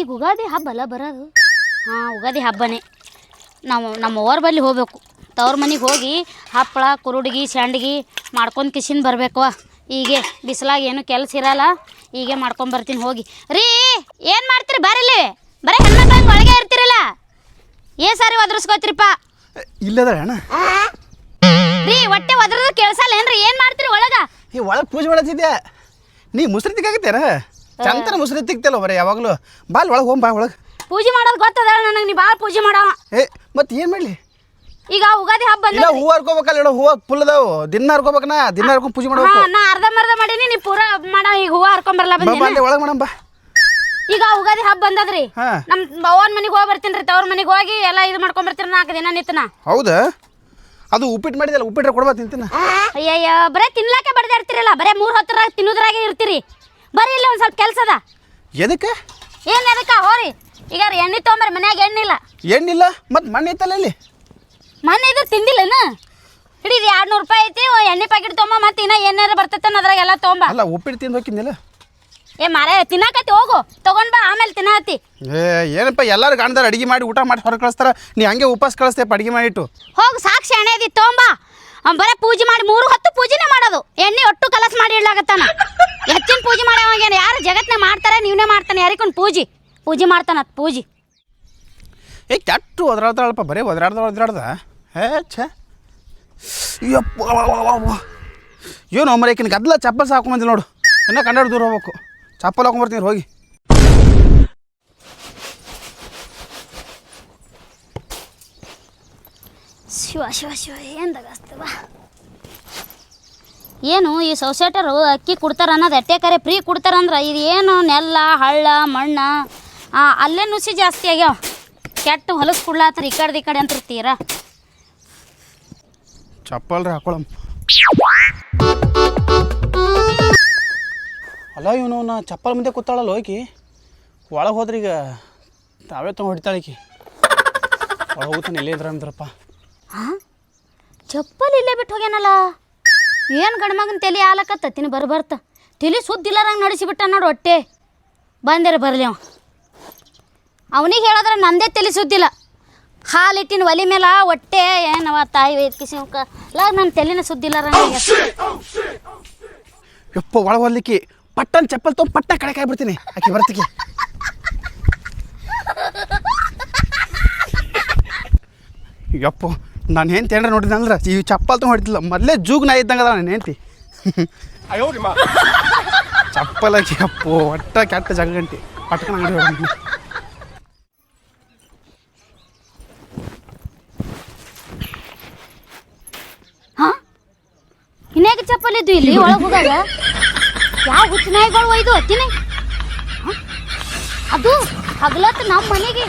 ಈಗ ಉಗಾದಿ ಹಬ್ಬ ಅಲ್ಲ ಬರೋದು? ಹಾಂ, ಉಗಾದಿ ಹಬ್ಬನೇ. ನಾವು ನಮ್ಮ ಅವ್ರ ಬಳಿ ಹೋಗ್ಬೇಕು. ತವ್ರ ಮನೆಗೆ ಹೋಗಿ ಹಪ್ಪಳ, ಕುರುಡ್ಗಿ ಸಂಡ್ಗಿ ಮಾಡ್ಕೊಂಡು ಕಿಶಿನ್ ಬರಬೇಕು. ಹೀಗೆ ಬಿಸಿಲಾಗ ಏನು ಕೆಲಸ ಇರಲ್ಲ ಈಗ ಮಾಡ್ಕೊಂಡು ಬರ್ತೀನಿ ಹೋಗಿ. ರೀ ಏನು ಮಾಡ್ತೀರಿ? ಬರಲಿ ಬರೀ ಹೆಣ್ಮಕ್ಳು ಬಂದು ಒಳಗೆ ಇರ್ತೀರಲ್ಲ? ಏ ಸಾರಿ ಒದರ್ಸ್ಕೋತಿರಿಪ್ಪ. ಇಲ್ಲದ್ರ ಅಣ್ಣ. ರೀ ಹೊಟ್ಟೆ ಒದ್ರದು ಕೇಳಿಸಲ್ಲ ಏನ್ರಿ? ಏನು ಮಾಡ್ತೀರಿ ಒಳಗ? ಈ ಒಳಗೆ ಪೂಜೆ ಮಾಡತ್ತಿದ್ದೆ ನೀ ಮುಸ್ರಿ ತಿಕ್ಕಾಗತ್ತೀರ ಚಂತನ ಮುಸ್ರಿ ತಿಕ್ತಲ್ಲ ಬರೀ ಯಾವಾಗಲೂ. ಬಾಲ್ ಒಳಗೆ ಹೋಗ್ ಬಾ ಒಳಗೆ. ಪೂಜೆ ಮಾಡೋದು ಗೊತ್ತದ ನನಗೆ ನೀ ಭಾಳ ಪೂಜೆ ಮಾಡವ ಏ ಮತ್ತೆ ಏನು ಮಾಡಲಿ? ಈಗ ಉಗಾದಿ ಹಬ್ಬ ಇಲ್ಲ ಬಂದ ಹೂವು ಹರ್ಕೋಬೇಕಲ್ಲ ಹೇಳು ಹೂವ ಫುಲ್ ಅದಾವು. ದಿನ ಹರ್ಕೋಬೇಕನ? ದಿನ ಹರ್ಕೊಂಡ್ ಪೂಜೆ ಮಾಡ್ಬೇಕು. ನಾ ಅರ್ಧ ಮರ್ಧ ಮಾಡೀನಿ ನೀ ಪೂರ ಮಾಡ ಈಗ ಹೂವ ಹರ್ಕೊಂಬರಲ್ಲ ಬಾ ಬಾ ಅಲ್ಲಿ ಒಳಗೆ ಮೇಡಮ್ ಬಾ. ಈಗ ಉಗಾದಿ ಹಬ್ಬ ಬಂದದ್ರಿ. ಹಾ. ನಮ್ ಅವ್ವನ ಮನೆಗೆ ಹೋಗಿ ಬರ್ತೀನಿ ರೀ ತವ್ರ ಮನೆಗೆ ಹೋಗಿ ಎಲ್ಲ ಇದು ಮಾಡ್ಕೊಂಡ್ ಬರ್ತೀನಿ ನಾಲ್ಕು ದಿನ ನಿತ್ತನ ಹೌದಾ? ಅದು ಉಪ್ಪಿಟ್ಟು ಮಾಡಿದಲ್ಲ ಉಪ್ಪಿಟ್ರೆ ಕೊಡ್ಬಾ ತಿಂತೀನಿ? ಅಯ್ಯಯ್ಯ ಬರೇ ತಿನ್ಲಾಕೆ ಬಡ್ದಾಡ್ತಿರಲ್ಲ ಬರೇ ಮೂರ್ ಹೊತ್ತರಾಗ ತಿನ್ನೋದ್ರಾಗೆ ಇರ್ತೀರಿ. ಬರೀ ಇಲ್ಲಿ ಒಂದ್ ಸ್ವಲ್ಪ ಕೆಲ್ಸ ಅದ ಎದಕ್ಕೆ? ಏನ್ ಅದಕ್ಕ ಹೋರಿ. ಈಗ ಎಣ್ಣೆ ತೊಗೊಂಬರ್ರಿ ಮನ್ಯಾಗ ಎಣ್ಣಿಲ್ಲ ಎಣ್ಣಿಲ್ಲ ಮತ್ತೆ ಮಣ್ಣಿತ್ತಲ್ಲ ಇಲ್ಲಿ? ಮೊನ್ನೆ ಇದು ತಿಂದಿಲ್ಲನ? ಹಿಡಿದು ಎರಡು ನೂರು ರೂಪಾಯಿ ಐತಿ ಓ ಎಣ್ಣೆ ಪ್ಯಾಕೆಟ್ ತೊಗೊಂಬ ಮತ್ತೆ ಇನ್ನ ಏನಾರ ಬರ್ತೈತೆ ಅದ್ರಾಗ ಎಲ್ಲ ತೊಗೊಂಬ. ಅಲ್ಲ ಉಪ್ಪಿಟ್ಟು ತಿಂದು ಹೋಗಿದ್ನಿಲ್ಲ? ಏ ಮಾರೇ ತಿನ್ನಾಕತ್ತಿ ಹೋಗು. ತಗೊಂಡ್ ಬಾ ಆಮೇಲೆ ತಿನ್ನತ್ತಿ ಏ ಏನಪ್ಪ ಎಲ್ಲರೂ ಕಾಣ್ದಾರ ಅಡಿಗೆ ಮಾಡಿ ಊಟ ಮಾಡಿ ಹೊರಗೆ ಕಳಿಸ್ತಾರ? ನೀ ಹಂಗೆ ಉಪವಾಸ ಕಳಿಸ್ತೇಪ ಅಡಿಗೆ ಮಾಡಿಟ್ಟು? ಹೋಗಿ ಸಾಕ್ಷಿ ಎಣ್ಣೆದಿ ತೊಗೊಂಬ. ಅವ್ನ್ ಬರೇ ಪೂಜೆ ಮಾಡಿ ಮೂರು ಹೊತ್ತು ಪೂಜೆನೇ ಮಾಡೋದು. ಎಣ್ಣೆ ಒಟ್ಟು ಕಲಸ ಮಾಡಿ ಇಡ್ಲಾಗತ್ತಾನ ಹೆಚ್ಚಿನ ಪೂಜೆ ಮಾಡೋವಾಗೇನು ಯಾರು ಜಗತ್ನೇ ಮಾಡ್ತಾರೆ ನೀವನೇ ಮಾಡ್ತಾನೆ ಯಾರಿಗೊಂದು ಪೂಜೆ? ಪೂಜೆ ಮಾಡ್ತಾನ ಪೂಜೆ. ಏ ಕೆಟ್ಟು ಒದರಾಡ್ತಾಳಪ್ಪ ಬರೀ ಒದರಾಡ್ದ ಒದರಾಡ್ದ. ಹೇ, ಛೇ. ಯಪ್ಪ ಏನು ಮರೇಕಿನ ಗದ್ದಲ ಚಪ್ಪಲ್ ಸಾಕೊಂಬಂದಿಲ್ಲ ನೋಡು. ಇನ್ನೂ ಕಂಡಾಡು ದೂರ ಹೋಗ್ಬೇಕು. ಚಪ್ಪಲ್ ಹಾಕೊಂಬರ್ತೀನಿ ಹೋಗಿ. ಶಿವ ಶಿವ ಶಿವ, ಏನು ದಗಸ್ತವ ಏನು, ಈ ಸೊಸೈಟರು ಅಕ್ಕಿ ಕೊಡ್ತಾರ ಅನ್ನೋದು ಅಟ್ಟೆ ಕರೆ ಫ್ರೀ ಕೊಡ್ತಾರಂದ್ರೆ ಇದು ಏನು ನೆಲ್ಲ, ಹಳ್ಳ, ಮಣ್ಣ ಅಲ್ಲೇ ನುಸಿ ಜಾಸ್ತಿ ಆಗ್ಯಾವ? ಕೆಟ್ಟು ಹೊಲಸು ಕೊಡ್ಲಾತ್ರ ಈ ಕಡೆ ಈ ಕಡೆ ಅಂತ ತೀರಾ ಚಪ್ಪಲ್ ರೀ ಹಾಕೊಳಮ್ ಅಲ್ಲ ಇವನು, ನಾ ಚಪ್ಪಲ್ ಮುಂದೆ ಕೂತಾಳಲ್ಲ ಹೋಗಿ. ಒಳಗೆ ಹೋದ್ರೆ ಈಗ ತಾವೇ ತಗೊಂಡು ಹೊಡಿತಾಳಿಕಿ ಒಳಗೆ ಹೋಗ್ತಾನೆ ಇಲ್ಲೇ ಇದ್ರ ಅಂದ್ರಪ್ಪ. ಚಪ್ಪಲ್ ಇಲ್ಲೇ ಬಿಟ್ಟು ಹೋಗ್ಯಾನಲ್ಲ? ಏನು ಗಂಡ್ಮಗನ ತಲೆ ಆಲಕತ್ತ? ಬರ್ ಬರ್ತ. ತಲೆ ಸುದ್ದಿಲ್ಲಾರಂಗೆ ನಡೆಸಿಬಿಟ್ಟ ನೋಡು ಹೊಟ್ಟೆ. ಬಂದೇರ ಬರಲಿ ಅವ. ಅವನಿಗೆ ಹೇಳಿದ್ರೆ ನಂದೇ ತಲೆ ಸುದ್ದಿಲ್ಲ. ಹಾಲಿಟ್ಟಿನ ಒಲಿ ಮೇಲೆ ಹೊಟ್ಟೆ, ಏನವ ತಾಯಿ ವೇದ್ಕಿಸಿಕ ಇಲ್ಲ ನನ್ನ ತಲೆನ ಸುದ್ದಿಲ್ಲ ಯಪ್ಪ ಒಳ ಹೊಲಿಕ್ಕಿ ಪಟ್ಟನ್ ಚಪ್ಪಲ್ ತೊಗೊಂಡು ಪಟ್ಟ ಕಡೆ ಕಾಯ್ಬಿಡ್ತೀನಿ. ಆಕೆ ಬರ್ತಿಕೆ ಯಪ್ಪ ನಾನು ಹೆಂಡ್ತಿ ಏನಾರ ನೋಡಿದ್ದೆ ಅಂದ್ರೆ ಈ ಚಪ್ಪಲ್ ತೊಗೊಂಡು ಹೊಡಿತಿಲ್ಲ ಮೊದಲೇ ಜೂಗ್ ನಾ ಇದ್ದಂಗೆ ಅದ ನನ್ನ ಹೆಂಡ್ತಿ. ಚಪ್ಪಲ್ ಹಾಕಿ ಅಪ್ಪು ಒಟ್ಟ ಕೆಟ್ಟ ಜಗಂಟಿ. ಪಟ್ಕನ ಅಂಗಡಿ ಹೊಡ್ದು ಹಾಂ ಇನ್ಯಾಕೆ ಚಪ್ಪಲ್ ಇದ್ದು ಇಲ್ಲಿ ಒಳಗೆ ಹೋದಾಗ ಯಾವ ಹುಚ್ಚು ನಾಯಿಗಳು ಒಯ್ದು ಹತ್ತಿನಿ ಅದು ಹಗಲತ್ತು ನಮ್ಮ ಮನೆಗೆ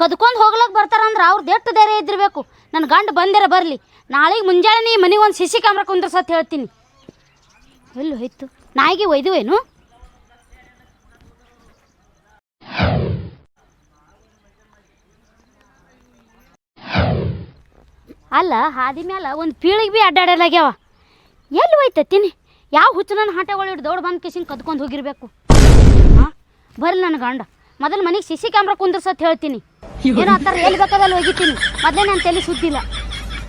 ಕದ್ಕೊಂಡು ಹೋಗ್ಲಕ್ಕೆ ಬರ್ತಾರಂದ್ರೆ ಅವ್ರದ್ದು ಎಷ್ಟು ಧೈರ್ಯ ಇದ್ದಿರಬೇಕು. ನನ್ನ ಗಂಡ ಬಂದಿರ ಬರಲಿ. ನಾಳೆಗೆ ಮುಂಜಾನೆ ನೀ ಮನೆಗೆ ಒಂದು ಸಿಸಿ ಕ್ಯಾಮ್ರಾ ಕುಂದ್ರಸತ್ ಹೇಳ್ತೀನಿ. ಎಲ್ಲಿ ಹೋಯ್ತು? ನಾಯಿಗೆ ಒಯ್ದುವೇನು ಅಲ್ಲ, ಹಾದಿ ಮ್ಯಾಲ ಒಂದು ಪೀಳಿಗೆ ಭೀ ಅಡ್ಡಾಡಲಾಗ್ಯಾವ ಎಲ್ಲಿ ಹೋಯ್ತತ್ತೀನಿ? ಯಾವ ಹುಚ್ಚನ ಹಾಟೆಗಳು ಹಿಡ್ದು ದೌಡ್ ಬಂದು ಕಿಸಿನ ಕದ್ಕೊಂಡು ಹೋಗಿರ್ಬೇಕು? ಹಾಂ ಬರ್ಲಿ ನನ್ನ ಗಂಡ. ಮೊದಲು ಮನೆಗೆ ಸಿ ಸಿ ಕ್ಯಾಮ್ರಾ ಕುಂದ್ರಸತ್ ಹೇಳ್ತೀನಿ. ಏನೋ ಆತರ ಎಲ್ಲಿ ಬೇಕಾದಲ್ಲಿ ಹೋಗಿತ್ತೀನಿ ಮೊದಲೇ ನಾನು ತಲೆ ಸುದ್ದಿಲ್ಲ.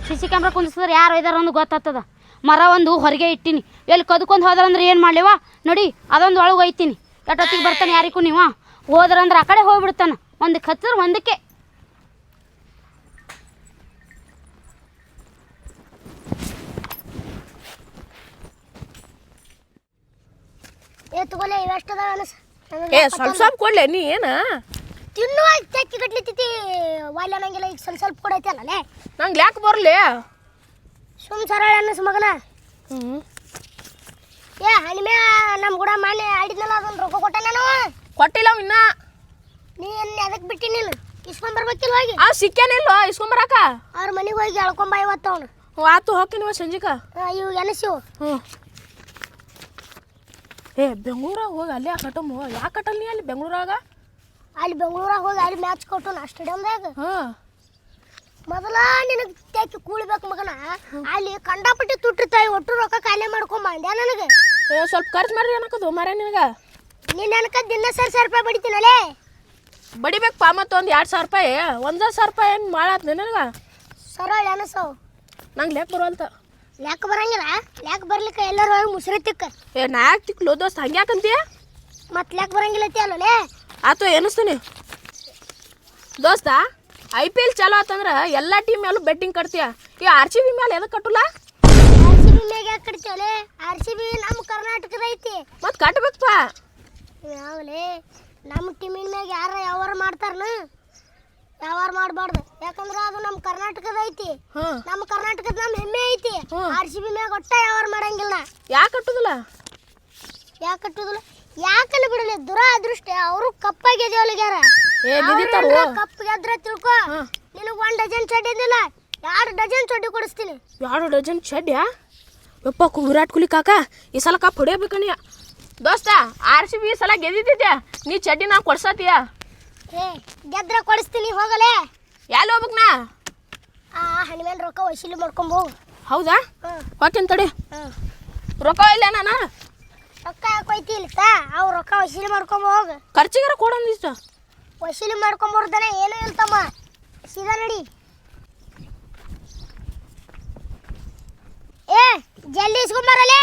ಸಿ ಸಿ ಕ್ಯಾಮ್ರಾ ಕುಂದಿಸಿದ್ರೆ ಯಾರು ಒಯ್ದಾರ ಒಂದು ಗೊತ್ತಾಗ್ತದ. ಮರ ಒಂದು ಹೊರಗೆ ಇಟ್ಟಿನಿ. ಎಲ್ಲಿ ಕದ್ಕೊಂಡು ಹೋದ್ರಂದ್ರೆ ಏನು ಮಾಡ್ಲಿವ? ನೋಡಿ ಅದೊಂದು ಒಳಗೆ ಒಯ್ತೀನಿ. ಎಟ್ಟೊತ್ತಿಗೆ ಬರ್ತಾನೆ ಯಾರಿಗೂ ನೀವು? ಹೋದ್ರಂದ್ರೆ ಆ ಕಡೆ ಹೋಗ್ಬಿಡ್ತಾನೆ. ಒಂದು ಕತ್ತರ್ ಒಂದಕ್ಕೆ ಏ ತಗೋಲೆ ಇವೆಷ್ಟು ಅದಾವ ಅನಸ್? ಏ ಸ್ವಲ್ಪ ಸ್ವಲ್ಪ ಕೊಡ್ಲೆ ನೀ ಏನ? ತಿನ್ನುವ ಚಕ್ಕಿ ಗಟ್ಲಿತ್ತೈತಿ ವಾಲ್ಯ ನಂಗೆಲ್ಲ ಈಗ ಸ್ವಲ್ಪ ಸ್ವಲ್ಪ ಕೊಡೈತಿ ಅಲ್ಲೇ ನಂಗೆ ಯಾಕೆ ಬರಲಿ? ಸುಮ್ ಸರಳ ಅನ್ನಿಸ್ ಮಗನ. ಹ್ಞೂ ಏ ಹನಿಮೆ ನಮ್ಮ ಕೂಡ ಮಾನ್ಯ ಆಡಿದ್ನಲ್ಲ ಅದೊಂದು ರೊಕ್ಕ ಕೊಟ್ಟ ನಾನು. ಕೊಟ್ಟಿಲ್ಲ ಅವ ಇನ್ನ. ನೀ ಅದಕ್ಕೆ ಬಿಟ್ಟಿ ನೀನು? ಇಸ್ಕೊಂಬರ್ಬೇಕಿಲ್ಲ ಹೋಗಿ. ಆ ಸಿಕ್ಕೇನಿಲ್ಲ ಇಸ್ಕೊಂಬರಾಕ ಅವ್ರ ಮನೆಗೆ ಹೋಗಿ ಎಳ್ಕೊಂಬ ಇವತ್ತು ಅವನು. ಆತು ಹೋಗ್ತೀನಿ ಸಂಜಿಕ. ಇವು ಎನಸಿವು ಹ್ಞೂ ಏ ಬೆಂಗಳೂರಾಗ ಹೋಗಿ ಅಲ್ಲೇ ಕಟ್ಟಮ್ಮ ಯಾಕೆ ಕಟ್ಟಲ್ ನೀ ಅಲ್ಲಿ? ಬೆಂಗಳೂರಾಗ? ಅಲ್ಲಿ ಬೆಂಗಳೂರಾಗ ಹೋಗಿ ಅಲ್ಲಿ ಮ್ಯಾಚ್ ಕೊಟ್ಟು ನಾ ಸ್ಟೇಡಿಯಮ್ದಾಗ ಹಾಂ. ಮೊದಲ ನಿನಗೆ ತೆಕ್ಕಿ ಕೂಳ್ಬೇಕು ಮಗನ. ಅಲ್ಲಿ ಕಂಡಾಪಟ್ಟಿ ತುಟ್ಟಿರ್ತಾಯಿ ಒಟ್ಟು ರೊಕ್ಕ ಖಾಲಿ ಮಾಡ್ಕೊಂಡ್ ಬಂದ್ಯಾ ನನಗೆ? ಏ ಸ್ವಲ್ಪ ಖರ್ಚು ಮಾಡ್ರಿ ಅನ್ನಕದು ಮರ ನಿನಗೆ. ನೀನು ಅನ್ಕ ದಿನ ಸರ್ ಸಾವಿರ ರೂಪಾಯಿ ಬಡಿತೀನಲೇ? ಬಡಿಬೇಕು ಪಾ ಮತ್ತು ಒಂದು ಎರಡು ಸಾವಿರ ರೂಪಾಯಿ. ಒಂದು ಸಾವಿರ ರೂಪಾಯಿ ಏನು ಮಾಡಾತ್ ನಿನಗ? ಸರಳ ಏನಸ ನಂಗೆ ಲೆಕ್ಕ ಬರೋಲ್ತ ಲೆಕ್ಕ ಬರಂಗಿಲ್ಲ? ಲೆಕ್ಕ ಬರ್ಲಿಕ್ಕೆ ಎಲ್ಲರೂ ಹೋಗಿ ಮುಸ್ರಿ ತಿಕ್ಕ. ಏ ನಾ ಯಾಕೆ ತಿಕ್ಲು? ದೋಸ್ತ ಹಂಗೆ ಯಾಕಂತೀಯ? ಮತ್ತೆ ಲೆಕ್ಕ ಬರಂಗಿಲ್ಲ ಅಲ್ಲೇ ಆತು ಏನಿಸ್ತೀನಿ ದೋಸ್ತ ಐ ಪಿ ಎಲ್ ಚಾಲೋ ಆತಂದ್ರೆ ಎಲ್ಲ ಟೀಮ್ ಮೇಲೂ ಬೆಟ್ಟಿಂಗ್ ಕಟ್ತೀಯ? ಈ ಆರ್ ಸಿ ಬಿ ಮೇಲೆ ಎದಕ್ಕೆ ಕಟ್ಟಲ್ಲ? ಆರ್ ಸಿ ಬಿ ಮ್ಯಾಗ ಯಾಕೆ ಕಟ್ತೀವಲೆ ಆರ್ ಸಿ ಬಿ ನಮ್ಮ ಕರ್ನಾಟಕದ ಐತಿ. ಮತ್ತು ಕಟ್ಬೇಕಪ್ಪ ಯಾವಲೇ? ನಮ್ಮ ಟೀಮಿನ ಮ್ಯಾಗ ಯಾರ ಯಾವಾರ ಮಾಡ್ತಾರನ? ಯಾವಾರ ಮಾಡಬಾರ್ದು. ಯಾಕಂದ್ರೆ ಅದು ನಮ್ಮ ಕರ್ನಾಟಕದ ಐತಿ. ಹಾಂ. ನಮ್ಮ ಕರ್ನಾಟಕದ ನಮ್ಮ ಹೆಮ್ಮೆ ಐತಿ. ಹ್ಮ್. ಆರ್ ಸಿ ಬಿ ಮ್ಯಾಗ ಒಟ್ಟ ವ್ಯವಹಾರ ಮಾಡಂಗಿಲ್ಲ. ಯಾಕೆ ಕಟ್ಟುದಿಲ್ಲ? ಯಾಕೆ ಕಟ್ಟುದಿಲ್ಲ? ಯಾಕಲ್ಲ ಬಿಡಲಿ? ದುರ ಅದೃಷ್ಟ ಅವರು ಕಪ್ಪಾಗಿ ಗೆದ್ಯಾರ ಏ ಕಪ್ ಗೆದ್ರ ತಿಳ್ಕೊ. ನಿನಗೆ ಒಂದು ಡಜನ್ ಚಡ್ಡಿ ಇದ್ದಿಲ್ಲ ಎರಡು ಡಜನ್ ಚಡ್ಡಿ ಕೊಡಿಸ್ತೀನಿ. ಎರಡು ಡಜನ್ ಚಡ್ಡ್ಯಾ? ಯಪ್ಪ ಕು- ವಿರಾಟ್ ಕೊಹ್ಲಿ ಕಾಕ ಈ ಸಲ ಕಪ್ ಹೊಡಿಬೇಕಣ್ಣ ದೋಸ್ತ ಆರ್ ಸಿ ಬಿ ಈ ಸಲ ಗೆದ್ದಿದ್ದೆ ನೀ ಚಡ್ಡಿ ನಾ ಕೊಡ್ಸತ್ತೀಯ ಏ ಗೆದ್ರ ಕೊಡಿಸ್ತೀನಿ ಹೋಗಲೇ? ಎಲ್ಲಿ ಹೋಗ್ಬೇಕು ನಾ? ಆ ಹಣಿಮೇಲೆ ರೊಕ್ಕ ವಸೂಲಿ ಮಾಡ್ಕೊಂಡ್ ಹೋಗು ಹೌದಾ? ಹ್ಮ್. ಹೋಗ್ತೀನಿ ತಡಿ. ಹ್ಮ್. ರೊಕ್ಕ ಇಲ್ಲ ನಾನು? ರೊಕ್ಕ ಯಾಕೆ ಹೋಯ್ತಿ ಇಲ್ಕ ಅವ್ ರೊಕ್ಕ ವಸೂಲಿ ಮಾಡ್ಕೊಂಡ್ ಹೋಗು. ಖರ್ಚಿಗಾರ ಕೊಡೊಂದಿಷ್ಟು ವಸೂಲಿ ಮಾಡ್ಕೊಂಬರ್ದನೆ ಏನೂ ಇಲ್ತಮ್ಮ ಸೀದಾ ನಡಿ. ಏ ಜಲ್ದಿ ಇಸ್ಕೊಂಬರಲೇ?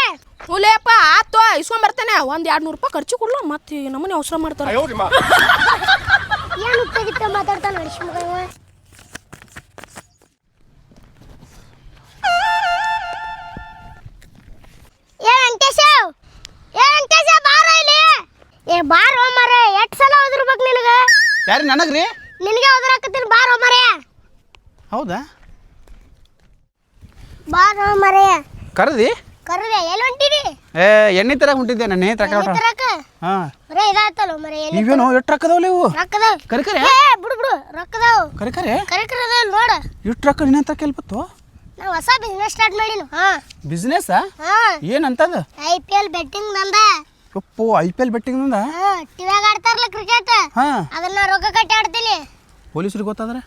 ಹುಲಿಯಪ್ಪ ಆತು ಇಸ್ಕೊಂಬರ್ತಾನೆ. ಒಂದು ಎರಡು ನೂರು ರೂಪಾಯಿ ಖರ್ಚು ಕೊಡ್ಲ? ಮತ್ತೆ ನಮ್ಮನೆ ಅವಸರ ಮಾಡ್ತಾರೆ. ಯಾರು ನನಗ್ರಿ? ನಿನಗೆ ಹೋದ್ರಾಕತ್ತೀನಿ ಬಾರ ಮರೆ ಹೌದಾ? ಬಾರ ಮರೆ ಕರೆದಿ? ಕರೆದೆ ಎಲ್ಲಿ ಹೊಂಟಿರಿ ಏ ಎಣ್ಣೆ ತರ ಹೊಂಟಿದ್ದೆ ನನ್ನ ತರಕ ತರಕ? ಹಾಂ. ರೇ ಇದಾತಲ್ಲ ಮರೆ ಎಲ್ಲಿ ನೀವೇನು ಎಷ್ಟು ರೊಕ್ಕದವಲ್ಲ ಇವು? ರೊಕ್ಕದಾವ್? ಕರೆ ಕರೆ ಏ ಬಿಡು ಬಿಡು ರೊಕ್ಕದಾವ್. ಕರೆ ಕರೆ ಕರೆ ಕರೆ ಅದಾವ್ ನೋಡ. ಎಷ್ಟು ರೊಕ್ಕ ನಿನ್ನ ಹತ್ರ ಕೆಲ್ಪತ್ತು ನಾ ಹೊಸ ಬಿಸ್ನೆಸ್ ಸ್ಟಾರ್ಟ್ ಮಾಡಿದೀನಿ ಹಾ. ಬಿಸ್ನೆಸ್ ಹಾ. ಏನಂತದ? ಐ ಪಿ ಎಲ್ ಬೆಟ್ಟಿಂಗ್ ನಂದ. ಯಪ್ಪು ಐ ಪಿ ಎಲ್ ಬೆಟ್ಟಿಂದ ಟಿವ್ಯಾಗ ಆಡ್ತಾರಲ್ಲ ಕ್ರಿಕೆಟ್ ಹಾಂ. ಅದನ್ನ ರೊಕ್ಕ ಕಟ್ಟಿ ಆಡ್ತೀನಿ. ಪೊಲೀಸರಿಗೆ ಗೊತ್ತಾದ್ರೆ?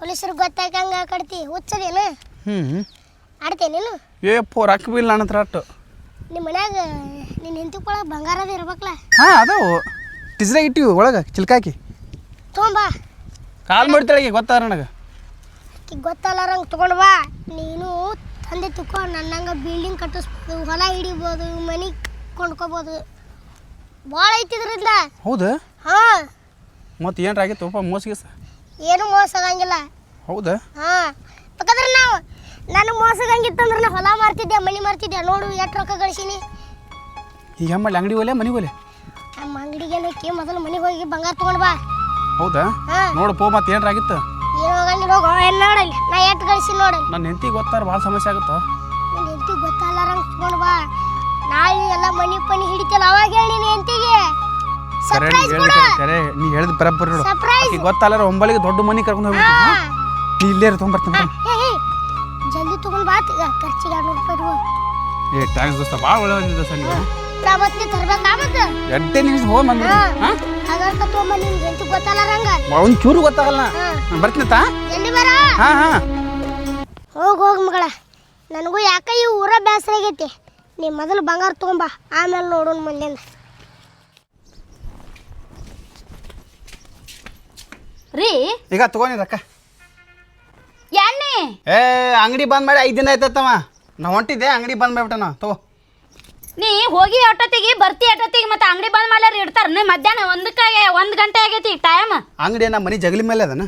ಪೊಲೀಸರಿಗೆ ಗೊತ್ತಾಗಂಗ ಕಟ್ತಿ. ಹುಚ್ಚದೇನು? ಹ್ಞೂ ಆಡ್ತೀನಿ ನೀನು ಏಪ್ಪು ರೊಕ್ಕ ಬಿಲ್ ನನ್ನ ಹತ್ರ ಅಟ್ಟು. ನಿಮ್ಮ ಮನ್ಯಾಗ ನಿನ್ನ ಹೆಂಡತಿ ಬಂಗಾರದ ಇರ್ಬೇಕಲ್ಲ? ಹಾಂ ಅದಾವು. ಟಿಸ್ರಾಗ ಇಟ್ಟಿವಿ ಒಳಗೆ ಚಿಲ್ಕಾಕಿ. ತೊಗೊಂಬಾ ಕಾಲ್ ಮಾಡ್ತಾಳೆ ಗೊತ್ತಾರ ನನಗೆ. ಆಕಿ ಗೊತ್ತಲ್ಲಾರಂಗೆ ತಗೊಂಡು ಬಾ. ನೀನು ತಂದೆ ತುಕೋ ನನ್ನಂಗೆ ಬಿಲ್ಡಿಂಗ್ ಕಟ್ಟಿಸ್ಬೋದು ಹೊಲ ಹಿಡಿಬೋದು ಮನೆ ಕೊಂಡ್ಕೋಬೋದು. ಭಾಳ ಐತಿ ಇದರಿಂದ ಹೌದು? ಹಾಂ. ಮತ್ತೆ ಏನಾರ ಆಗಿತ್ತಪ್ಪ ಮೋಸಗಿಸ ಏನು ಮೋಸ ಆಗಂಗಿಲ್ಲ ಹೌದಾ? ಹಾ. ಯಾಕಂದ್ರೆ ನಾವು ನನಗೆ ಮೋಸ ಆಗಂಗಿತ್ತಂದ್ರೆ ನಾ ಹೊಲ ಮಾರ್ತಿದ್ದೆ ಮನೆ ಮಾರ್ತಿದ್ದೆ. ನೋಡು ಎಷ್ಟು ರೊಕ್ಕ ಗಳಿಸೀನಿ. ಈಗ ಹೆಮ್ಮಲ್ಲಿ ಅಂಗಡಿ ಒಲೆ ಮನೆಗೆ ಒಲೆ? ನಮ್ಮ ಅಂಗಡಿಗೆ ಏನಕ್ಕೆ ಮೊದಲು ಮನೆಗೆ ಹೋಗಿ ಬಂಗಾರ ತೊಗೊಂಡು ಬಾ. ಹೌದಾ? ನೋಡು ಪೋ ಮತ್ತೆ ಏನಾರ ಆಗಿತ್ತು? ಏನು ಹೋಗಂಗಿಲ್ಲ ಹೋಗೋ. ಎಲ್ಲ ನೋಡಲ್ಲಿ ನಾ ಎಷ್ಟು ಗಳಿಸಿ ನೋಡಲ್ಲಿ. ನನ್ನ ಹೆಂಡತಿಗೆ ಗೊತ್ತಾರ ಭಾಳ ಸಮಸ್ಯೆ ಆಗುತ್ತಾ? ನಿನ್ನ ಹೆಂಡತಿ ಗೊತ್ತಲ್ಲಾರಂಗೆ ತೊಗೊಂಡು ಬಾ. ನಾಳೆ ಎಲ್ಲ ಮನಿ ಪನಿ ಹಿಡಿತಲ್ಲ ಅವಾಗ ಹೇಳಿ ನಿನ್ನ ಹೆಂಡತಿಗೆ. ಕರೆ ನೀ ಸರ್ಪ್ರೈಸ್ ಕೊಡು. ಕರೆ ನೀ ಹೇಳಿದ ಬರಬ್ಬರಿ ನೋಡು. ಸರ್ಪ್ರೈಸ್ ಆಕಿ ಗೊತ್ತಲ್ಲ ಒಂಬಳಿಗೆ ದೊಡ್ಡ ಮನಿ ಕರ್ಕೊಂಡು ಹೋಗ್ಬೇಕು ಹಾ. ನೀ ಇಲ್ಲೇ ತೊಗೊಂಬರ್ತೀನಿ ಏ ಏ, ಜಲ್ದಿ ತಗೊಂಡ್ ಬಾ. ಈಗ ಖರ್ಚಿಗೆ ಎರಡು ರೂಪಾಯಿ. ಏ ಟ್ಯಾಂಕ್ಸ್ ದೋಸ್ತ ಭಾಳ ಒಳ್ಳೆ ಬಂದಿದ್ದ ಸರ್ ನೀವು ನಾ ಮತ್ತೆ ತರ್ಬೇಕಾ ಮತ್ತೆ? ಎಡ್ಡೆ ನಿಮಿಷ ಹೋಗಿ ಬಂದ್ರಿ ಹಾ. ಹಾಗಾದ್ರೆ ತಗೊಂಬ ನಿನ್ ಹೆಂಡತಿ ಗೊತ್ತಲ್ಲಾರಂಗ ಒಂದು ಚೂರು ಗೊತ್ತಾಗಲ್ಲ ಹಾ. ನಾನು ಬರ್ತೀನಿ ತಾ ಜಲ್ದಿ ಬರ? ಹಾ ಹಾ. ಹೋಗ್ ಹೋಗ್ ಮಗಳ. ನನಗೂ ಯಾಕ ಈ ಊರ ಬೇಸರ ಆಗೈತಿ ನೀ ಮೊದಲು ಬಂಗಾರ ತಗೊಂಬಾ ಆಮೇಲೆ ನೋಡೋಣ ಮುಂದೆಂದ ರೀ ಈಗ ತಗೊಂಡಿ ರೊಕ್ಕ ಎಣ್ಣೆ. ಏ ಅಂಗಡಿ ಬಂದ್ ಮಾಡಿ ಐದು ದಿನ ಆಯ್ತತ್ತವ ನಾ ಹೊಂಟಿದ್ದೆ ಅಂಗಡಿ ಬಂದ್ ಮಾಡ್ಬಿಟ್ಟೆ ನಾ ತಗೋ. ನೀ ಹೋಗಿ ಅಟ್ಟೊತ್ತಿಗೆ ಬರ್ತಿ ಅಟ್ಟೊತ್ತಿಗೆ ಮತ್ತೆ ಅಂಗಡಿ ಬಂದ್ ಮಾಡ್ಯಾರ ಇಡ್ತಾರ. ನೀ ಮಧ್ಯಾಹ್ನ ಒಂದಕ್ಕಾಗೆ ಒಂದ್ ಗಂಟೆ ಆಗೈತಿ ಟೈಮ್ ಅಂಗಡಿ ನಮ್ಮ ಮನೆ ಜಗಲಿ ಮೇಲೆ ಅದನ.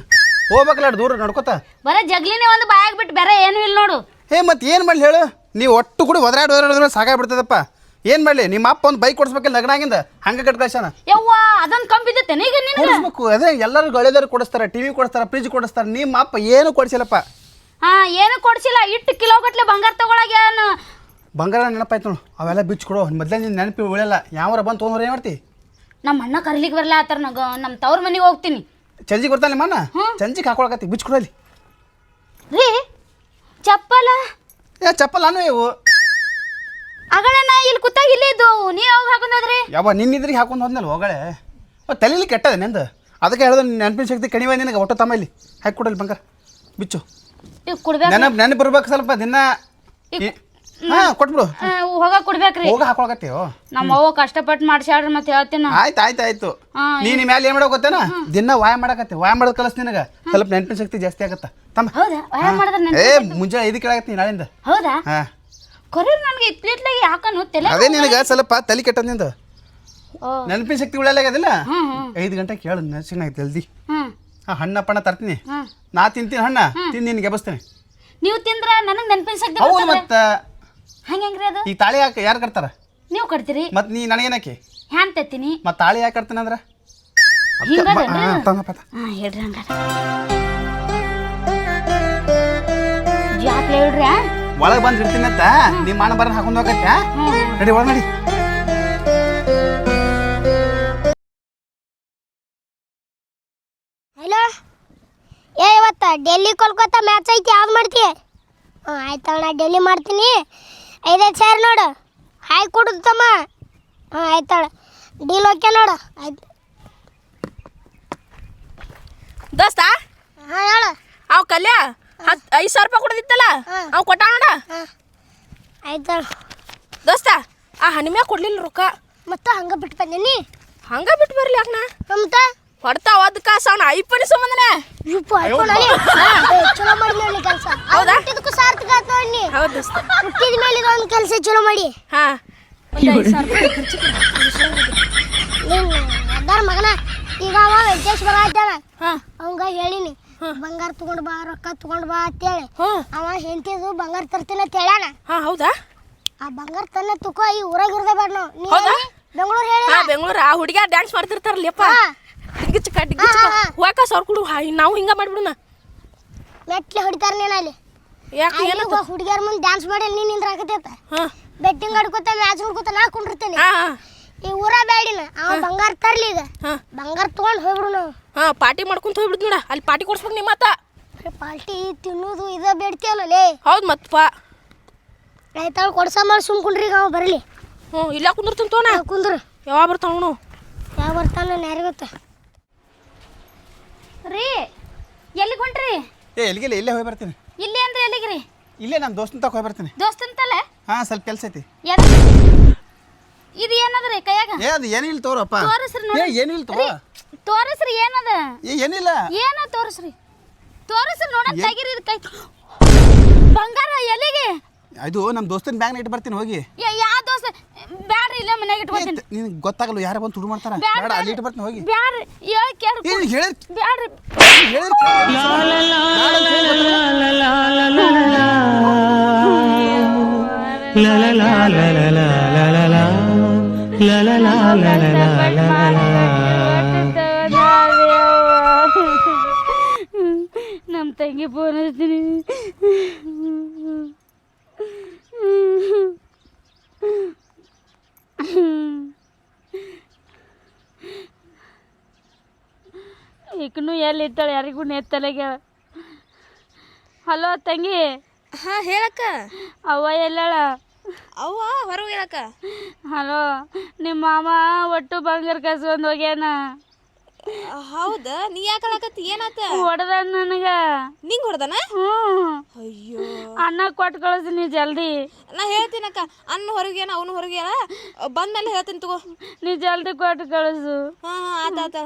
ಹೋಗ್ಬೇಕಲ್ಲ ಅಷ್ಟ್ ದೂರ ನಡ್ಕೋತ. ಬರ ಜಗ್ಲಿನೇ ಒಂದು ಬಾಯಾಗ್ಬಿಟ್ಟು ಬೇರೆ ಏನು ಇಲ್ಲ ನೋಡು. ಏ ಮತ್ತೆ ಏನು ಮಾಡಲಿ ಹೇಳು? ನೀವು ಒಟ್ಟು ಕೂಡ ಒದರಾಡಿ ಒದರಾಡಿದ್ರೆ ಸಾಕಾಗ್ಬಿಡ್ತದಪ್ಪ. ಏನು ಮಾಡಲಿ? ನಿಮ್ಮ ಅಪ್ಪ ಒಂದು ಬೈಕ್ ಕೊಡಿಸ್ಬೇಕಿಲ್ಲ ಲಗ್ನಾಗಿಂದ ಹಂಗೆ ಕಟ್ ಕಳ್ಸ್ಯಾನ ಯವ್ವ ಅದೊಂದು ಈಗ ನಿನಗೆ? ಕೊಡಿಸ್ಬೇಕು. ಅದೇ ಎಲ್ಲರೂ ಗಳೆದಾರು ಕೊಡಿಸ್ತಾರೆ ಟಿವಿ ಕೊಡಿಸ್ತಾರೆ ಫ್ರಿಜ್ ಕೊಡಿಸ್ತಾರೆ ನಿಮ್ಮ ಅಪ್ಪ ಏನು ಕೊಡಿಸಿಲ್ಲಪ್ಪ. ಹಾ ಏನು ಕೊಡ್ಸಿಲ್ಲ. ಇಟ್ಟು ಕಿಲೋ ಗಟ್ಲೆ ಬಂಗಾರ ತಗೊಳಗೆ ಏನು? ಬಂಗಾರ ನೆನಪಾಯ್ತು ನೋಡು. ಅವೆಲ್ಲ ಬಿಚ್ಚು ಕೊಡು ಮೊದಲೇ ನಿನ್ನ ನೆನಪಿ ಉಳಿಯಲ್ಲ. ಯಾವಾರ ಬಂದು ತೊಗೊಂಡ್ರೆ ಏನು ಮಾಡ್ತಿ? ನಮ್ಮ ಅಣ್ಣ ಕರಿಲಿಕ್ಕೆ ಬರಲ್ಲ ಆತರ ನಗ ನಮ್ಮ ತವ್ರ ಮನೆಗೆ ಹೋಗ್ತೀನಿ. ಚಂಜಿಗೆ ಬರ್ತಾನೆ ಮಣ್ಣ ಅಣ್ಣ? ಚಂಜಿಗೆ ಹಾಕೊಳಕತ್ತಿ. ಬಿಚ್ಚು ಕೊಡಲಿ ರೀ ಚಪ್ಪಲ. ಏ ಚಪ್ಪಲ್ ನಾನು ಇವು. ಆಗಲೇ ನಾ ಇಲ್ಲಿ ಕುತ್ತಾಗ ಇಲ್ಲೇ ಇದ್ದು ನೀ ಯಾವಾಗ ಹಾಕೊಂಡ್ ಹೋದ್ರಿ? ಯಾವ ನಿನ್ನಿದ್ರಿಗೆ ಹಾಕೊಂಡು ಹೋದ್ನಲ್ಲ ಹೋಗಳೆ ಓ ತಲೆಯಲ್ಲಿ ಕೆಟ್ಟದ ನಿಂದು. ಅದಕ್ಕೆ ಹೇಳ್ದೆ ನೆನಪಿನ ಶಕ್ತಿ ಕಣಿವೆ ನಿನಗೆ ಒಟ್ಟು ತಮ್ಮ ಇಲ್ಲಿ. ಹಾಕಿ ಕೊಡಲಿ ಬಂಗಾರ. ಬಿಚ್ಚು. ಈಗ ಕುಡ್ಬೇಕು ನೆನಪು ನೆನಪು ಬರ್ಬೇಕು ಸ್ವಲ್ಪ ದಿನ. ಹಾಂ ಕೊಟ್ಬಿಡು. ಹೋಗ ಕುಡ್ಬೇಕ್ರಿ. ಹೋಗ ಹಾಕೊಳಕತ್ತೀವೋ ನಮ್ಮ ಅವ್ವ ಕಷ್ಟಪಟ್ಟು ಮಾಡ್ಸ್ಯಾಡ್ರಿ ಮತ್ತೆ ಹೇಳ್ತೀನಿ. ಆಯ್ತು ಆಯ್ತು ಆಯ್ತು. ಹಾ, ನೀನು ಮೇಲೆ ಏನು ಮಾಡೋ ಗೊತ್ತೇನ? ದಿನ ವಾಯ ಮಾಡಕತ್ತೆ. ವಾಯ ಮಾಡೋದು ಕಲಸ್ ನಿನಗೆ. ಸ್ವಲ್ಪ ನೆನಪಿನ ಶಕ್ತಿ ಜಾಸ್ತಿ ಆಗತ್ತ. ತಮ್ಮ ಹೌದಾ? ವ್ಯಾಯಾಮ ಮಾಡಿದ್ರೆ ಏ ಮುಂಜಾನೆ ಐದು ಕೇಳಾಕತ್ತೀನಿ ನಾಳಿಂದ. ಹೌದಾ? ಹಾಂ. ಕೊರಿ ನನಗೆ ಇತ್ಲಿಟ್ಲಾಗಿ ಯಾಕನು ತಲೆ ಅದೇ ನಿನಗೆ ಸ್ವಲ್ಪ ತಲೆ ಕೆಟ್ಟದ ನಿಂದು. ನೆನಪಿನ ಶಕ್ತಿ ಉಳಿಯಲಾಗದಿಲ್ಲ ಐದು ಗಂಟೆ ಕೇಳು ನರ್ಸಿಂಗ್ ಜಲ್ದಿ. ಹಾ ಹಣ್ಣಪ್ಪಣ್ಣ ಹಣ್ಣ ಪಣ್ಣ ತರ್ತೀನಿ. ನಾ ತಿಂತೀನಿ ಹಣ್ಣ. ತಿಂದು ನಿನ್ಗೆ ಎಬಸ್ತೇನೆ ನೀವು ತಿಂದ್ರ ನನಗೆ ನೆನಪಿನ ಶಕ್ತಿ ಹೌದು ಮತ್ತೆ. ಹಂಗ್ ಹೆಂಗ್ರಿ ಅದು? ಈ ತಾಳಿ ಯಾಕೆ ಯಾರು ಕಟ್ತಾರ? ನೀವು ಕಟ್ತೀರಿ? ಮತ್ತೆ ನೀ ನನಗೇನಕ್ಕೆ ಹ್ಯಾನ್ ತೆತ್ತೀನಿ? ಮತ್ತೆ ತಾಳಿ ಯಾಕೆ ಕಟ್ತೀನಿ ಅಂದ್ರ? ಹಿಂಗದೇನ್ರಿ ಹಾಂ ತಮ್ಮಪ್ಪ ಹಾ ಹೇಳ್ರಿ ಹಂಗಾರ. ಜಾತ್ಲೆ ಹೇಳ್ರಿ ಆ? ಒಳಗೆ ಬಂದು ಇರ್ತೀನಿ ಅಂತ? ನಿಮ್ಮ ಅಣ್ಣ ಬರ ಹಾಕೊಂಡು ಹೋಗತ್ತೆ ಹ್ಮ್ ನಡಿ ಒಳಗ್ ನಡಿ. ಹಲೋ? ಏ ಇವತ್ತ ಡೆಲ್ಲಿ ಕೋಲ್ಕತ್ತಾ ಮ್ಯಾಚ್ ಐತಿ ಯಾವ್ದು ಮಾಡ್ತಿ? ಹಾಂ ಆಯ್ತಣ್ಣ ನಾ ಡೆಲ್ಲಿ ಮಾಡ್ತೀನಿ. ಐದೈದು ಸಾವಿರ ನೋಡು. ಹಾಯ್ ಕೊಡುದು ತಮ್ಮ. ಹಾಂ ಆಯ್ತಾಳ ಡೀಲ್ ಓಕೆ ನೋಡು. ಆಯ್ತು. ದೋಸ್ತ? ಹಾಂ ಹೇಳು. ಅವ್ ಕಲ್ಯ? ಹತ್ತು ಐದು ಸಾವಿರ ರೂಪಾಯಿ ಕೊಡದಿತ್ತಲ್ಲ? ಹಾಂ. ಅವ್ ಕೊಟ್ಟ ನೋಡ? ಹಾಂ ಆಯ್ತಳ ದೋಸ್ತ ಆ ಹನಿಮ್ಯಾಗ ಕೊಡ್ಲಿಲ್ಲ ರೊಕ್ಕ. ಮತ್ತೆ ಹಂಗೆ ಬಿಟ್ಟು ಬಂದೀನಿ. ಹಂಗ ಬಿಟ್ಟು ಬರ್ಲಿ ಯಾಕನ? ಮತ್ತೆ? ಹೊಡ್ತಾ ಒದ್ ಕಾಸ ಅವನ ಐಫೋನ್ ಸಂಬಂಧನೆ ಚಲೋ ಮಾಡಿ ನೋಡಿ ಕೆಲಸ? ಹೌದಾ? ಹುಟ್ಟಿದಕ್ಕೂ ಸಾರ್ಥಕ ಆಯ್ತು ನೋಡಿ ಹೌದು ದೋಸ್ತ. ಹುಟ್ಟಿದ ಮೇಲೆ ಇದೊಂದು ಕೆಲಸ ಚಲೋ ಮಾಡಿ. ಹಾ. ಒಂದ್ ಐದ್ ಸಾವಿರ ರೂಪಾಯಿ ಖರ್ಚು ನೀನು ಅದಾರ ಮಗನ? ಈಗ ಅವ ವೆಂಕಟೇಶ್ ಬರ ಆಯ್ತಾನ ಹಾ. ಅವಂಗ ಹೇಳಿನಿ ಬಂಗಾರ ತಗೊಂಡ್ ಬಾ ರೊಕ್ಕ ತಗೊಂಡ್ ಬಾ ಅಂತೇಳಿ ಹ್ಞೂ ಅವ ಹೆಂಡತಿದು ಬಂಗಾರ ತರ್ತೀನಿ ಅಂತ ಹೇಳ್ಯಾನ. ಹಾ ಹೌದಾ? ಆ ಬಂಗಾರ ತನ್ನ ತುಕೋ ಈ ಊರಾಗ ಇರ್ದೆ ಬೇಡ ನಾವು ನೀ ಹೌದಾ? ಬೆಂಗಳೂರು ಹೇಳಿ ಹಾ ಬೆಂಗಳೂರು ಆ ಹುಡುಗ ಡ್ಯಾನ್ಸ್ ಮಾಡ್ತಿರ್ತಾರಲ್ಲಪ್ಪ ಹಾ. ಚಿಕ್ಕ ಡಿಗ್ಗಿ ಚಿಕ್ಕ ಹೋಗಾಕ ಸಾವಿರ ಕೊಡು ಹಾ, ನಾವು ಹಿಂಗ ಮಾಡ್ಬಿಡುನ ಮೆಟ್ಲೆ ಹೊಡಿತಾರ ನೀನು ಅಲ್ಲಿ. ಯಾಕೆ ಏನತ್ತ ಹುಡುಗಿಯರ ಮುಂದೆ ಡ್ಯಾನ್ಸ್ ಮಾಡಿ ನೀನು ನಿಂದ್ರ ಆಗತೈತ ಹಾ. ಬೆಟ್ಟಿಂಗ್ ಆಡ್ಕೊತ ಮ್ಯಾಚ್ ನೋಡ್ಕೊತ ನಾ ಕುಂಡಿರ್ತೇನೆ. ಹಾ ಹಾ. ಈ ಊರ ಬೇಡಿನ ಅವ ಬಂಗಾರ ತರ್ಲಿ ಈಗ. ಹಾ. ಬಂಗಾರ ತಗೊಂಡ್ ಹೋಗ್ಬಿಡು ನಾವು. ಹಾ ಪಾರ್ಟಿ ಮಾಡ್ಕೊಂತ ಹೋಗ್ಬಿಡ್ತು ನೋಡ. ಅಲ್ಲಿ ಪಾರ್ಟಿ ಕೊಡ್ಸ್ಬೇಕು ನಿಮ್ಮ ಮಾತ. ಪಾರ್ಟಿ ತಿನ್ನೋದು ಇದ ಬೇಡ್ತೀವಲ್ಲ ಲೇ. ಹೌದು ಮತ್ತಪ್ಪ ರೈತಾಳು ಕೊಡ್ಸ ಮಾಡಿ ಸುಮ್ಕೊಂಡ್ರಿ ಈಗ ಅವ ಬರಲಿ. ಹ್ಞೂ ಇಲ್ಲ ಕುಂದಿರ್ತೀನಿ ತೋಣ. ಕುಂದ್ರು. ಯಾವಾಗ ಬರ್ತಾವ ಅವನು ಯಾವ ಬರ್ತಾನ ಯಾರಿಗೆ ಗೊತ್ತ ರೀ ಎಲ್ಲಿಗೆ ಹೊಂಟ್ರಿ? ಏ ಎಲ್ಲಿಗೆ ಇಲ್ಲೇ ಹೋಗಿ ಬರ್ತೀನಿ. ಇಲ್ಲಿ ಅಂದ್ರೆ ಎಲ್ಲಿಗ್ರಿ ಇಲ್ಲೇ ನಮ್ಮ ದೋಸ್ತನ ತಕ ಹೋಗಿ ಬರ್ತೀನಿ. ದೋಸ್ತ್ ತಲೆ ಹಾಂ ಸ್ವಲ್ಪ ಕೆಲಸ ಐತಿ. ಎದ್- ಇದು ರೀ ಕೈಯಾಗ? ಏ ಅದು ಏನಿಲ್ಲ ತೋರಪ್ಪ ತೋರಿಸ್ರಿ ಏ ನೋಡಿ ಏನಿಲ್ಲ ತಗೋ. ತೋರಿಸ್ರಿ ಏನದ? ಏ ಏನಿಲ್ಲ ಏನ ತೋರಿಸ್ರಿ? ತೋರಿಸ್ರಿ ನೋಡ ತೆಗಿರಿ ಇದು ಕೈ. ಬಂಗಾರ ಎಲ್ಲಿಗೆ? ಅದು ನಮ್ಮ ದೋಸ್ತನ ಬ್ಯಾಗ್ನ ಇಟ್ಟು ಬರ್ತೀನಿ ಹೋಗಿ. ಯಾ- ಬ್ಯಾಡ್ರಿ ಇಲ್ಲ ಮನ್ಯಾಗ ಇಟ್ಕೊತೀನಿ. ಗೊತ್ತಾಗಲ್ಲ ಯಾರು ಬಂದು ತುಡು ಮಾಡ್ತಾರ? ಬೇಡ ಅಲ್ಲಿ ಇಟ್ಟು ಬರ್ತೀನಿ ಹೋಗಿ. ಬ್ಯಾಡ್ರಿ. ಹೇಳಿ ಕೇಳಿ. ಏನು ಹೇಳಿ ಬ್ಯಾಡ್ರಿ ಹೇಳಿರ್ ನಮ್ಮ ತಂಗಿ ಫೋನ್ ಹಚ್ತೀನಿ ಈಕನು ಎಲ್ಲಿ ಇರ್ತಾಳೆ ಯಾರಿಗೂ ನೆತ್ತಲೆಗೆ ಹಲೋ ತಂಗಿ. ಹಾ ಹೇಳಕ್ಕ. ಅವ್ವ ಎಲ್ಲಾಳ? ಅವ್ವ ಹೊರಗೆ ಹೇಳಕ್ಕ ಹಲೋ ನಿಮ್ಮ ಮಾಮ ಒಟ್ಟು ಬಂಗಾರ ಕಸ್ಕೊಂಡ್ ಹೋಗ್ಯಾನ? ಹೌದ ನೀ ಯಾಕೆ ಹೇಳಕತ್ತಿ? ಏನಾತ? ಹೊಡೆದ ನನಗ. ನಿಂಗ್ ಹೊಡೆದನ? ಅಯ್ಯೋ. ಅನ್ನ ಕೊಟ್ಟು ನೀ ಜಲ್ದಿ. ನಾ ಹೇಳ್ತೀನಕ್ಕ ಅನ್ನ ಹೊರಗೇನ ಅವನು ಹೊರಗೇನ ಬಂದ್ಮೇಲೆ ಹೇಳ್ತೀನಿ ತಗೋ. ನೀ ಜಲ್ದಿ ಕೊಟ್ಟು ಕಳಿಸು. ಹಾ ಹಾ ಆತ ಆತ.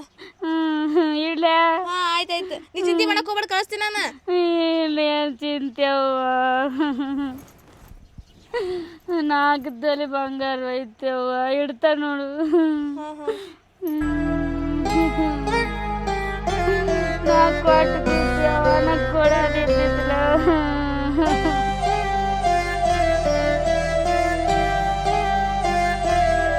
ಹ್ಞೂ ಇಡ್ಲೇ ಹಾ ಆಯ್ತಾಯ್ತು ನೀ ಚಿಂತೆ ಮಾಡಕ್ ಹೋಗ್ಬೇಡ ಕಳಿಸ್ತೀನಿ ನಾನು ಇಲ್ಲಿ ಏನ್ ಚಿಂತೆವ್ವ ನಾಲ್ಕದಲ್ಲಿ ಬಂಗಾರ ಐತೆವ್ವ ಇಡ್ತಾ ನೋಡು ನಾ ಕೊಟ್ಟು ನಾ ಕೊಡೋದಿದ್ದಿದ್ಲ